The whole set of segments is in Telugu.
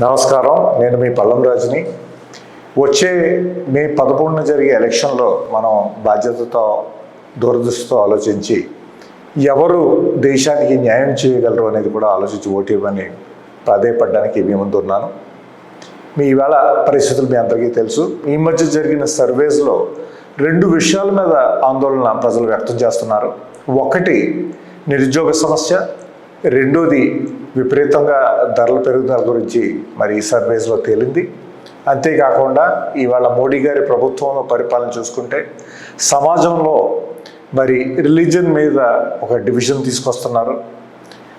నమస్కారం. నేను మీ పల్లం రాజుని. వచ్చే మే పదకొండున జరిగే ఎలక్షన్లో మనం బాధ్యతతో దూరదృష్టితో ఆలోచించి ఎవరు దేశానికి న్యాయం చేయగలరు అనేది కూడా ఆలోచించి ఓటు ఇవ్వని ప్రాధేయపడడానికి మీ ముందు ఉన్నాను. మీ ఈవేళ పరిస్థితులు మీ అందరికీ తెలుసు. ఈ మధ్య జరిగిన సర్వేస్లో రెండు విషయాల మీద ఆందోళన ప్రజలు వ్యక్తం చేస్తున్నారు. ఒకటి నిరుద్యోగ సమస్య. రెండోది విపరీతంగా ధరల పెరుగుదల గురించి మరి ఈ సర్వేస్లో తేలింది. అంతేకాకుండా ఇవాళ మోడీ గారి ప్రభుత్వంలో పరిపాలన చూసుకుంటే సమాజంలో మరి రిలీజన్ మీద ఒక డివిజన్ తీసుకొస్తున్నారు.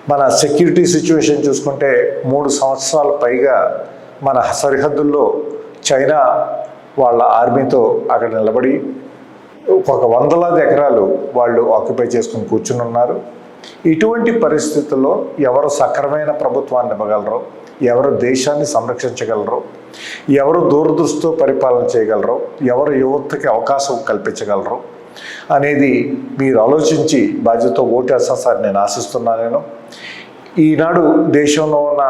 మన సెక్యూరిటీ సిచ్యువేషన్ చూసుకుంటే మూడు సంవత్సరాల పైగా మన సరిహద్దుల్లో చైనా వాళ్ళ ఆర్మీతో అక్కడ నిలబడి ఒక వందలాది ఎకరాలు వాళ్ళు ఆక్యుపై చేసుకుని కూర్చుని ఉన్నారు. ఇటువంటి పరిస్థితుల్లో ఎవరు సక్రమైన ప్రభుత్వాన్ని ఇవ్వగలరో? ఎవరు దేశాన్ని సంరక్షించగలరో? ఎవరు దూరదృష్టితో పరిపాలన చేయగలరో? ఎవరు యువతకి అవకాశం కల్పించగలరో? అనేది మీరు ఆలోచించి బాధ్యతతో ఓటేస్తారని నేను ఆశిస్తున్నాను నేను. ఈనాడు దేశంలో ఉన్న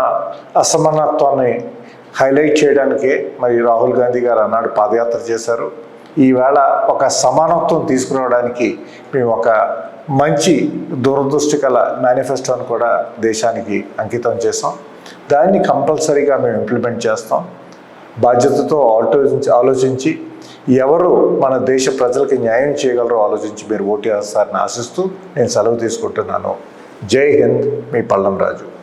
అసమానత్వాన్ని హైలైట్ చేయడానికే మరి రాహుల్ గాంధీ గారు అన్నాడు పాదయాత్ర చేశారు. ఈవేళ ఒక సమానత్వం తీసుకురావడానికి మేము ఒక మంచి దూరదృష్టి కల మేనిఫెస్టోని కూడా దేశానికి అంకితం చేస్తాం దాన్ని కంపల్సరీగా మేము ఇంప్లిమెంట్ చేస్తాం. బాధ్యతతో ఆలోచించి ఆలోచించి ఎవరు మన దేశ ప్రజలకి న్యాయం చేయగలరో ఆలోచించి మీరు ఓటు వేస్తారని ఆశిస్తూ నేను సెలవు తీసుకుంటున్నాను. జై హింద్. మీ పళ్ళం రాజు.